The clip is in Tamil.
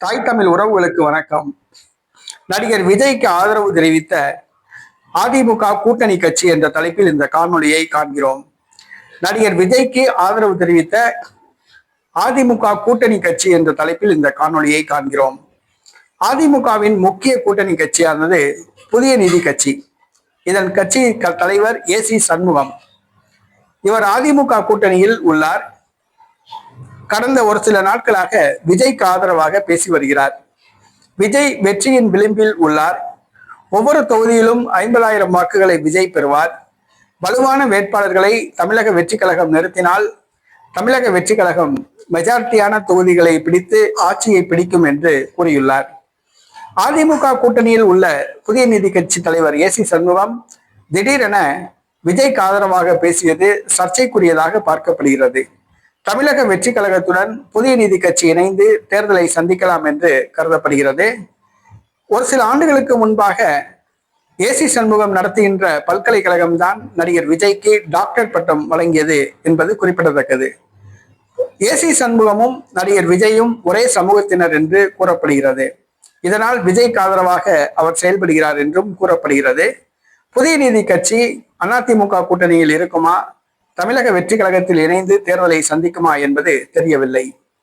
தாய் தமிழ் உறவுகளுக்கு வணக்கம். நடிகர் விஜய்க்கு ஆதரவு தெரிவித்த அதிமுக கூட்டணி கட்சி என்ற தலைப்பில் இந்த காணொலியை காண்கிறோம். நடிகர் விஜய்க்கு ஆதரவு தெரிவித்த அதிமுக கூட்டணி கட்சி என்ற தலைப்பில் இந்த காணொலியை காண்கிறோம். அதிமுகவின் முக்கிய கூட்டணி கட்சியானது புதிய நிதி கட்சி. இதன் கட்சி க- தலைவர் ஏ சி சண்முகம். இவர் அதிமுக கூட்டணியில் உள்ளார். கடந்த ஒரு சில நாட்களாக விஜய்க்கு ஆதரவாக பேசி வருகிறார். விஜய் வெற்றியின் விளிம்பில் உள்ளார். ஒவ்வொரு தொகுதியிலும் ஐம்பதாயிரம் வாக்குகளை விஜய் பெறுவார். வலுவான வேட்பாளர்களை தமிழக வெற்றி கழகம் நிறுத்தினால் தமிழக வெற்றி கழகம் மெஜாரிட்டியான தொகுதிகளை பிடித்து ஆட்சியை பிடிக்கும் என்று கூறியுள்ளார். அதிமுக கூட்டணியில் உள்ள புதிய நீதி கட்சி தலைவர் ஏ சி சண்முகம் திடீரென விஜய்க்கு ஆதரவாக பேசியது சர்ச்சைக்குரியதாக பார்க்கப்படுகிறது. தமிழக வெற்றி கழகத்துடன் புதிய நீதி கட்சி இணைந்து தேர்தலை சந்திக்கலாம் என்று கருதப்படுகிறது. ஒரு சில ஆண்டுகளுக்கு முன்பாக ஏசி சண்முகம் நடத்துகின்ற பல்கலைக்கழகம்தான் நடிகர் விஜய்க்கு டாக்டர் பட்டம் வழங்கியது என்பது குறிப்பிடத்தக்கது. ஏசி சண்முகமும் நடிகர் விஜயும் ஒரே சமூகத்தினர் என்று கூறப்படுகிறது. இதனால் விஜய்க்கு ஆதரவாக அவர் செயல்படுகிறார் என்றும் கூறப்படுகிறது. புதிய நீதி கட்சி அதிமுக கூட்டணியில் இருக்குமா? தமிழக வெற்றி கழகத்தில் இணைந்து தேர்தலை சந்திக்குமா என்பது தெரியவில்லை.